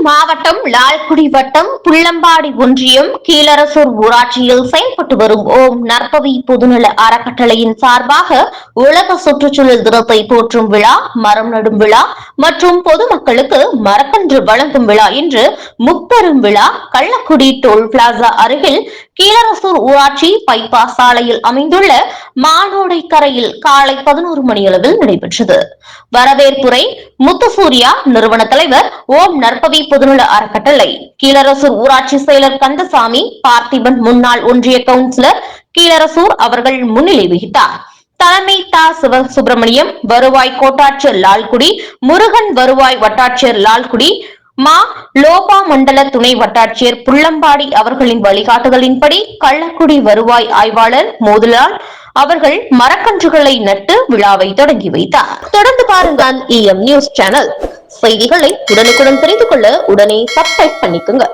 மாவட்டம் லால்குடி வட்டம் புள்ளம்பாடி ஒன்றியம் கீழரசூர் ஊராட்சியில் செயல்பட்டு வரும் ஓம் நற்பவி பொதுநல அறக்கட்டளையின் சார்பாக உலக சுற்றுச்சூழல் தினத்தை போற்றும் விழா மரம் நடும் விழா மற்றும் பொதுமக்களுக்கு மரக்கன்று வழங்கும் விழா என்று முப்பெரும் விழா கள்ளக்குடி டோல் பிளாசா அருகில் கீழரசூர் ஊராட்சி பைபாஸ் சாலையில் அமைந்துள்ள மானோடை கரையில் காலை பதினோரு மணியளவில் நடைபெற்றது. வரவேற்புரை முத்துசூர்யா நிறுவன தலைவர் ஓம் நற்பவி பொதுநல அறக்கட்டளை கீழரசூர் ஊராட்சி செயலர் கந்தசாமி பார்த்திபன் முன்னாள் ஒன்றிய கவுன்சிலர் கீழரசூர் அவர்கள் முன்னிலை வகித்தார். தலைமை தா சிவ சுப்பிரமணியம் வருவாய் கோட்டாட்சியர் லால்குடி முருகன் வருவாய் வட்டாட்சியர் லால்குடி மா லோபா மண்டல துணை வட்டாட்சியர் புள்ளம்பாடி அவர்களின் வழிகாட்டுதலின்படி கள்ளக்குடி வருவாய் ஆய்வாளர் மோதுலால் அவர்கள் மரக்கன்றுகளை நட்டு விழாவை தொடங்கி வைத்தார். தொடர்ந்து பாருங்கள் இஎம் நியூஸ் சேனல். செய்திகளை உடனுக்குடன் தெரிந்து கொள்ள உடனே சப்ஸ்கிரைப் பண்ணிக்கோங்க.